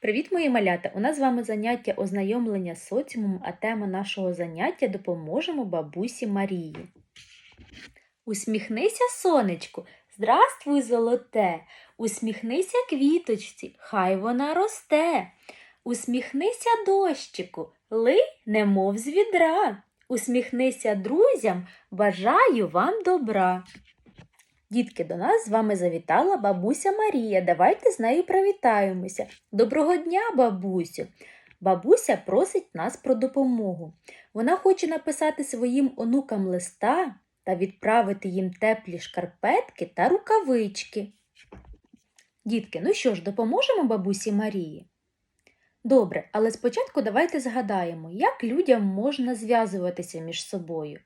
Привіт, мої малята! У нас з вами заняття ознайомлення з соціумом, а тема нашого заняття допоможемо бабусі Марії. Усміхнися, сонечку, здравствуй, золоте, усміхнися квіточці, хай вона росте. Усміхнися дощику, ли, немов з відра. Усміхнися друзям, бажаю вам добра. Дітки, до нас з вами завітала бабуся Марія. Давайте з нею привітаємося. Доброго дня, бабусю! Бабуся просить нас про допомогу. Вона хоче написати своїм онукам листа та відправити їм теплі шкарпетки та рукавички. Дітки, ну що ж, допоможемо бабусі Марії? Добре, але спочатку давайте згадаємо, як людям можна зв'язуватися між собою.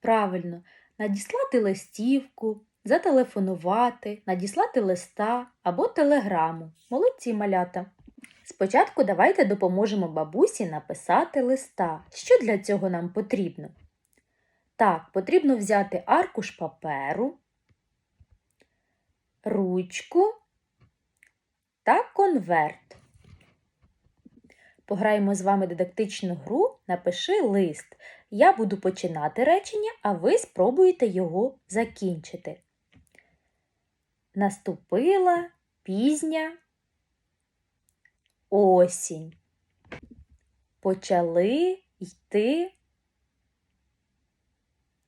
Правильно, надіслати листівку, зателефонувати, надіслати листа або телеграму. Молодці малята. Спочатку давайте допоможемо бабусі написати листа. Що для цього нам потрібно? Так, потрібно взяти аркуш паперу, ручку та конверт. Пограємо з вами дидактичну гру Напиши лист. Я буду починати речення, а ви спробуєте його закінчити. Наступила пізня осінь. Почали йти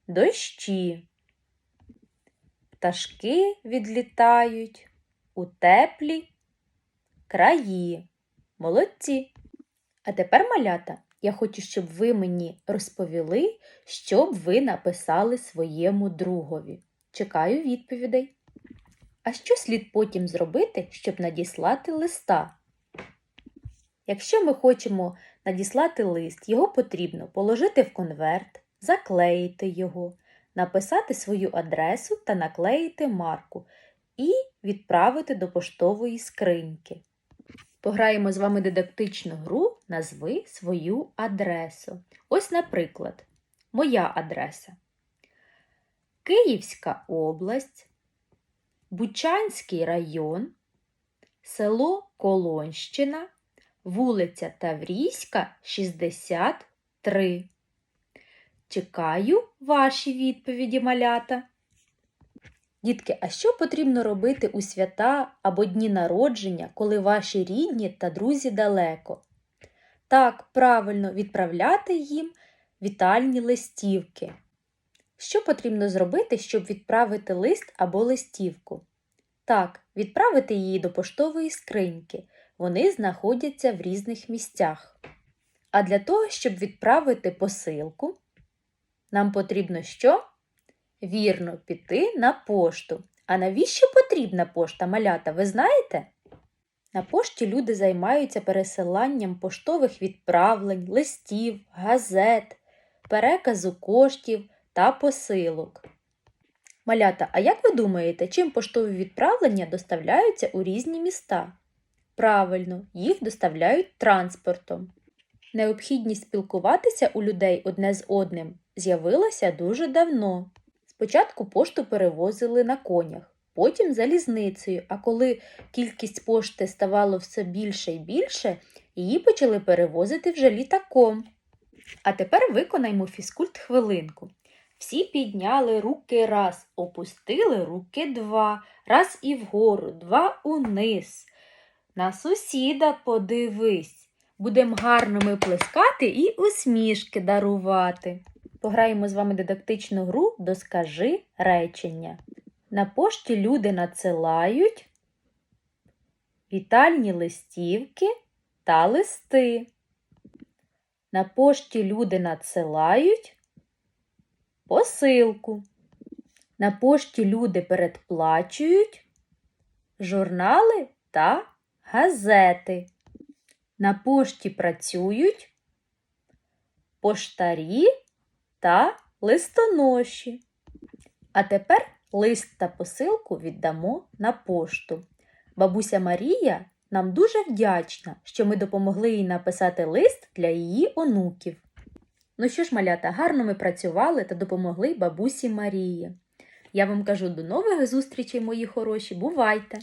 дощі. Пташки відлітають у теплі краї. Молодці! А тепер, малята, я хочу, щоб ви мені розповіли, що б ви написали своєму другові. Чекаю відповідей. А що слід потім зробити, щоб надіслати листа? Якщо ми хочемо надіслати лист, його потрібно положити в конверт, заклеїти його, написати свою адресу та наклеїти марку і відправити до поштової скриньки. Пограємо з вами дидактичну гру Назви свою адресу. Ось, наприклад, моя адреса. Київська область, Бучанський район, село Колонщина, вулиця Таврійська, 63. Чекаю ваші відповіді, малята. Дітки, а що потрібно робити у свята або дні народження, коли ваші рідні та друзі далеко? Так, правильно відправляти їм вітальні листівки. Що потрібно зробити, щоб відправити лист або листівку? Так, відправити її до поштової скриньки. Вони знаходяться в різних місцях. А для того, щоб відправити посилку, нам потрібно що? Вірно, піти на пошту. А навіщо потрібна пошта малята, ви знаєте? На пошті люди займаються пересиланням поштових відправлень, листів, газет, переказу коштів та посилок. Малята, а як ви думаєте, чим поштові відправлення доставляються у різні міста? Правильно, їх доставляють транспортом. Необхідність спілкуватися у людей одне з одним з'явилася дуже давно. Спочатку пошту перевозили на конях, потім залізницею, а коли кількість пошти ставало все більше і більше, її почали перевозити вже літаком. А тепер виконаймо фізкульт хвилинку. Всі підняли руки раз, опустили руки два, раз і вгору, два униз. На сусіда подивись. Будем гарно ми плескати і усмішки дарувати. Пограємо з вами дидактичну гру Доскажи речення. На пошті люди надсилають вітальні листівки та листи. На пошті люди надсилають посилку. На пошті люди передплачують журнали та газети. На пошті працюють поштарі та листоноші. А тепер лист та посилку віддамо на пошту. Бабуся Марія нам дуже вдячна, що ми допомогли їй написати лист для її онуків. Ну що ж, малята, гарно ми працювали та допомогли бабусі Марії. Я вам кажу до нових зустрічей, мої хороші, бувайте!